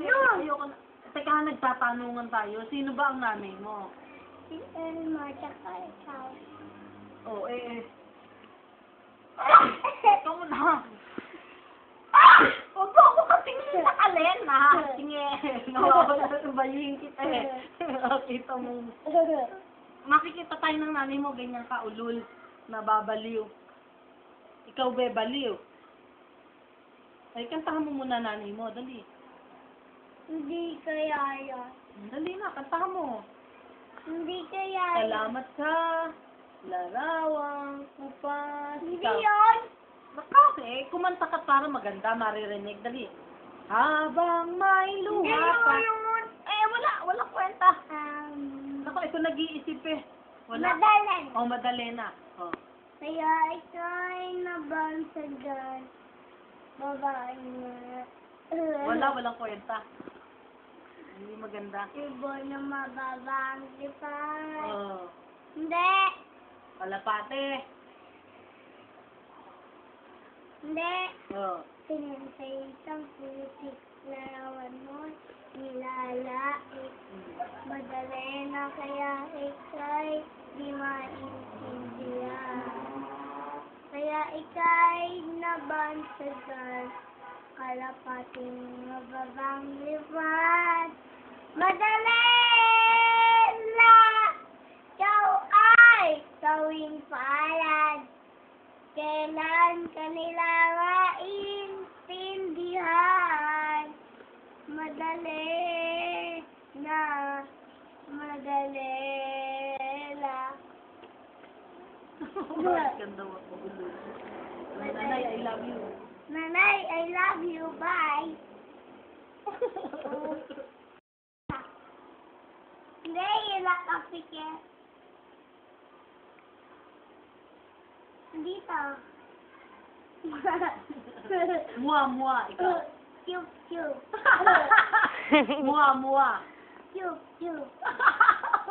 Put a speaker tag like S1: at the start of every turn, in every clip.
S1: na. Teka, nagtatanungan tayo. Sino ba ang nanay mo?
S2: Si Elma, tsaka ikaw.
S1: Oh, eh, eh. Ito mo na. Huwag mo ako katingin sa kalena. Tinge. Bayin kita eh. Kita mo. Makikita tayo ng nanay mo, ganyan ka ulul. Nababaliw. Ikaw be baliw. Ay, kantahan mo muna nanay mo. Dali.
S2: Hindi kaya.
S1: Dali na, kantahan mo.
S2: Hindi kaya.
S1: Salamat sa larawang upas.
S2: Hindi yun.
S1: Kasi, kumanta ka para maganda, maririnig. Dali. Habang may
S2: Hindi
S1: luha pa.
S2: yun.
S1: Eh, wala. Wala kwenta.
S2: Um,
S1: Ako, ito nag-iisip eh. Wala.
S2: madalan.
S1: Oh, madali na. Oh.
S2: Kaya ikaw'y nabansagan. Babae na.
S1: Wala, walang kwenta. Hindi maganda.
S2: Ibo na mababang pa.
S1: Oh.
S2: Hindi.
S1: Wala pate.
S2: Hindi.
S1: Oh.
S2: Sinensay isang putik na rawan mo. Nilalait. Madali na kaya ikay di maintindihan. Kaya ikay nabansagan. Kalapating mababang liwan. Madali na ikaw ay gawing palad. Kailan kanila maintindihan? Madali na, madali na.
S1: Ganda mo. Nanay, I love you.
S2: Love you. Bye. Hindi, ilang kapikit. Dito.
S1: Mua, mua. Ikaw.
S2: Cute, cute.
S1: mua, mua.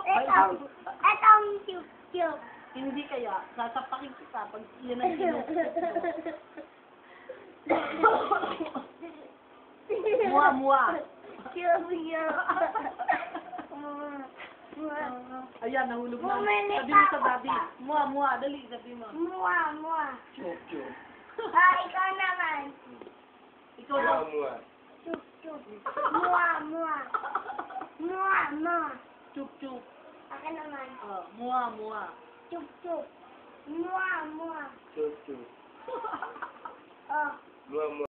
S1: Ay,
S2: Etong, etong cute, cute.
S1: Hindi kaya, sasapakin kita pag yun ang kinukit Mua, mua.
S2: Mua.
S1: Ayan, nahulog na. Sabi mo sa
S2: ako
S1: daddy. Mua, mua. Dali, sabi mo.
S2: Mua, mua.
S3: Chup, chup.
S2: Ah, ikaw naman.
S1: Ikaw daw.
S3: Mua,
S2: chup. Mua, mua. Mua, mua.
S1: Chup, chup.
S2: Akin naman.
S1: Oh, mua, mua.
S2: Chup, chup. Mua, mua.
S3: Chup, chup.
S2: Oh.
S3: grandma.